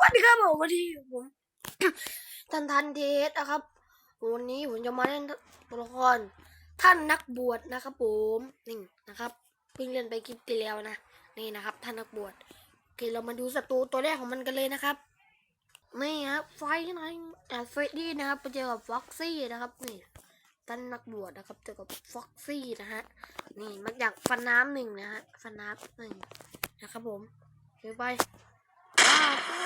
วัสดีครับผมวันนี้ผมทันทันเทสนะครับ วันนี้ผมจะมาเล่นตัวละครท่านนักบวชนะครับผมนี่นะครับเพิ่งเล่นไปคลิปที่แล้วนะนี่นะครับ ท่านนักบวชโอเคเรามาดูศัตรูตัวแรกของมันกันเลยนะครับนี่ครับไฟไหนอ่าเฟรดดี้นะครับไปเจอกับฟ็อกซี่นะครับนี่ท่านนักบวชนะครับเจอกับฟ็อกซี่นะฮะนี่มันอยากฟันน้ำหนึ่งนะฮะฟันน้ำหนึ่งนะครับผมเดี๋ยวไปว้าว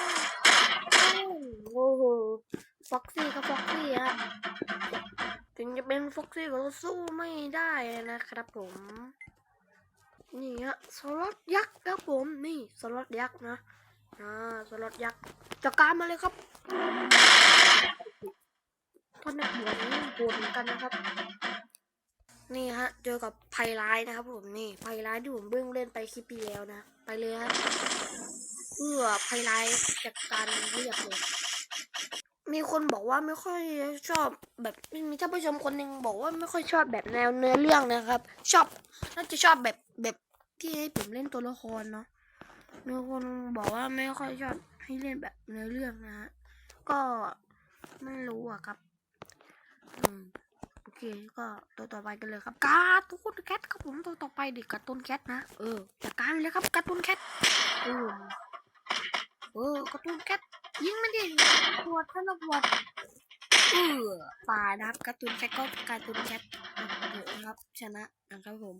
ฟ็อกซี่ก็ฟ็อกซี่ฮะถึงจะเป็นฟ็อกซี่ก็สู้ไม่ได้นะครับผม นี่ฮะสล็อตยักษ์ครับผมนี่สล็อตยักษ์นะอ่าสล็อตยักษ์จัดการมาเลยครับท่านนักวนี่โหดเหมือนกันนะครับ นี่ฮะเจอกับไพร้ายนะครับผมนี่ไพร้ายที่ผมเพิ่งเล่นไปคลิปที่แล้วนะ ไปเลยฮะเพื่อไพไลท์จากการเรียกเลย มีคนบอกว่าไม่ค่อยชอบแบบมีท่านผู้ชมคนหนึ่งบอกว่าไม่ค่อยชอบแบบแนวเนื้อเรื่องนะครับ ชอบน่าจะชอบแบบแบบที่ให้ผมเล่นตัวละครเนาะมีคนบอกว่าไม่ค่อยชอบให้เล่นแบบเนื้อเรื่องนะฮะก็ไม่รู้อะครับอืมโอเคก็ตัวต่อไปกันเลยครับการ์ตูนแคทครับผมตัวต่อไปดิการ์ตูนแคทนะเออจัดการเลยครับการ์ตูนแคทเออเออการ์ตูนแคท ยิงมันดิปวดท่านปวดเออตายนะครับการ์ตูนแคทก็การ์ตูนแคทนะครับชนะนะครับผม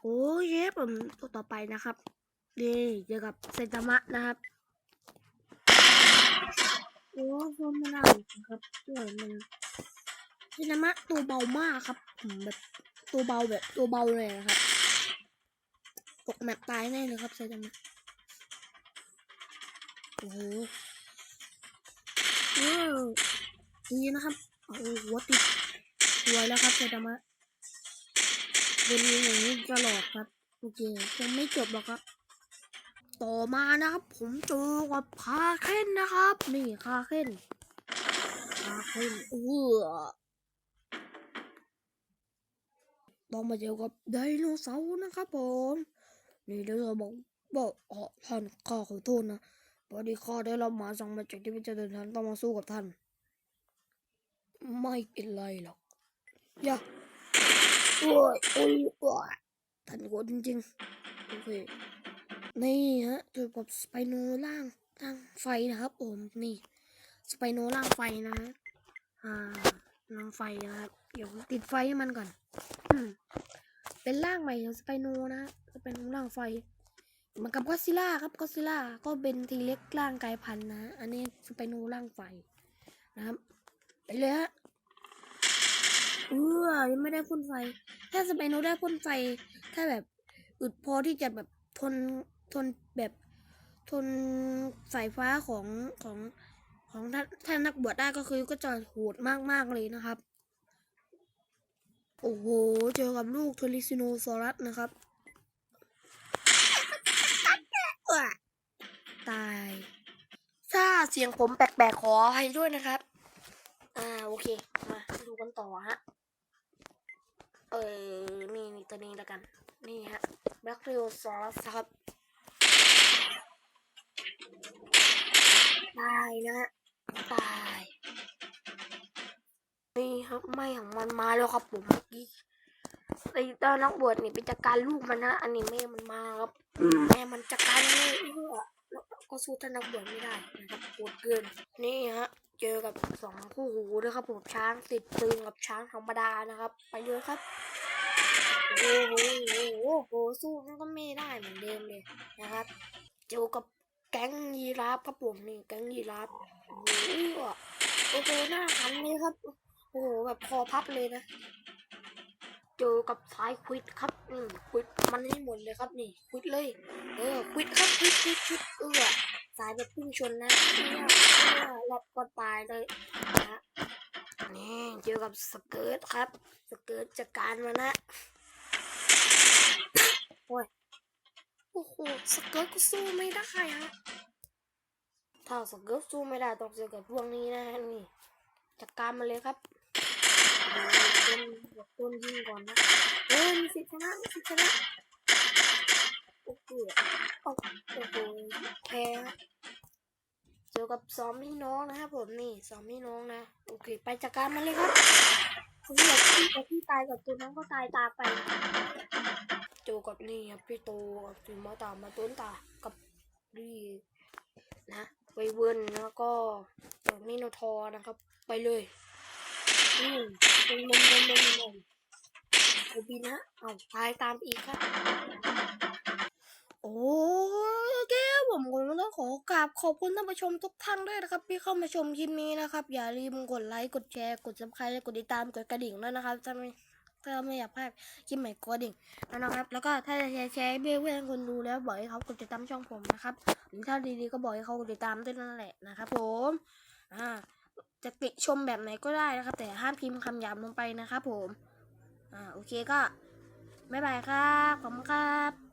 โอ้ยเย้ผมตัวต่อไปนะครับนี่เจอกับเซนตามะนะครับโอ้ยมันไม่น่าครับโอ้ยมันเซนตามะตัวเบามากครับผมแบบตัวเบาแบบตัวเบาเลยนะครับตกแมปตายแน่เลยครับเซนตามะโอ้โหว้าว นี่นะครับโอ้โหติดสวยแล้วครับไซตามะเป็นอย่างนี้ตลอดครับ โอเคยังไม่จบหรอกครับ ต่อมานะครับ ผมเจอกับคาเคนนะครับ นี่คาเคนคาเคนเออต้องมาเจอกับไดโนเสาร์นะครับผมนี่เดี๋ยวเราบอกบอกอ๋อท่านข้าขอโทษนะพอดีข้าได้รับหมาสั่งมาจากที่พิจารณาต้องมาสู้กับท่าน ไม่เป็นไรหรอกอย่าโอ้ยโอ้ยโอ้ยท่านโหดจริงๆโอเคนี่ฮะเจอกับสไปโนล่างล่างไฟนะครับผมนี่สไปโนล่างไฟนะฮะอ่าล่างไฟนะครับเดี๋ยวติดไฟให้มันก่อนเป็นร่างใหม่ของสไปโนนะสไปโนร่างไฟเหมือนกับก็ซิล่าครับก็ซิล่าก็เป็นทีเล็กร่างกายพันธุ์นะ อันนี้สไปโนร่างไฟนะครับไปเลยฮะ เออยังไม่ได้พ่นไฟ ถ้าสไปโนได้พ่นไฟ ถ้าแบบอึดพอที่จะแบบทนทนแบบทนสายฟ้าของของของท่านท่านนักบวชได้ก็คือก็จะโหดมากๆเลยนะครับ โอ้โห เจอกับลูกทริซิโนซอรัสนะครับ ตาย ถ้าเสียงผมแปลกๆขอให้ด้วยนะครับ อ่า โอเค มาดูกันต่อฮะ เออนี่นี่ตัวนี้แล้วกัน นี่ฮะแบคทีโอซอสครับ ตายนะฮะตาย นี่ครับไม่ของมันมาแล้วครับผมเมื่อกี้ไอ้ตอนนักบวชนี่เป็นจัดการลูกมันนะอันนี้แม่มันมาครับแม่มันจัดการเลยเพื่แล้วก็สู้ท่านนักบวชไม่ได้นะครับโหดเกิน นี่ฮะ เจอกับสองคู่หูด้วยครับผมช้างติดปืนกับช้างธรรมดานะครับ ไปเลยครับโอ้โหโอ้โหโหสู้มันก็ไม่ได้เหมือนเดิมเลยนะครับ เจอกับแก๊งยีราฟครับผมนี่แก๊งยีราฟโอ้โหโอ้โหหน้าขันเลยครับโอ้โหแบบคอพับเลยนะ เจอกับสายควิดครับอืมควิดมันนี่หมดเลยครับนี่ควิดเลย เออควิดครับควิดควิดควิดเออ สายแบบพุ่งชนนะเนี่ยเนี่ยรอบก็ตายเลยนะนี่เจอกับสเกิร์ตครับ สเกิร์ตจัดการมานะ โอ้ย โอ้โห สเกิร์ตก็สู้ไม่ได้ฮะ ถ้าสเกิร์ตสู้ไม่ได้ต้องเจอกับพวกนี้นะนี่จัดการมาเลยครับโอ้ยต้นต้นยิงก่อนนะเฮ้ยมีสิทธิ์ชนะมีสิทธิ์ชนะโอ้โห โอ้โหแพ้สองพี่น้องนะครับผมนี่สองพี่น้องนะโอเค ไปจัดการมันเลยครับผมอยากที่กับพี่ตายกับตัวน้องก็ตายตาไปโจกับนี่ครับพี่โตกับพี่มาตามมาต้นตากับนี่นะไปเวิร์นแล้วก็มิโนทอนะครับ ไปเลยอืมลงลงลงลงลงโอบีนะเอาตายตามอีกครับ โอเคผมก็ต้องขอกราบขอบคุณท่านผู้ชมทุกท่านด้วยนะครับที่เข้ามาชมคลิปนี้นะครับ อย่าลืมกดไลค์กดแชร์กดซับสไครต์กดติดตามกดกระดิ่งด้วยนะครับถ้าไม่ถ้าไม่อยากพลาดคลิปใหม่กดกระดิ่งนะครับ แล้วก็ถ้าจะแชร์แชร์เพื่อนๆคนดูแล้วบอกให้เขากดติดตามช่องผมนะครับหรือถ้าดีๆก็บอกให้เขากดติดตามด้วยนั่นแหละนะครับ ผมอ่าจะติชมแบบไหนก็ได้นะครับ แต่ห้ามพิมพ์คำหยาบลงไปนะครับผมอ่าโอเคก็บ๊ายบายครับ ขอบคุณครับ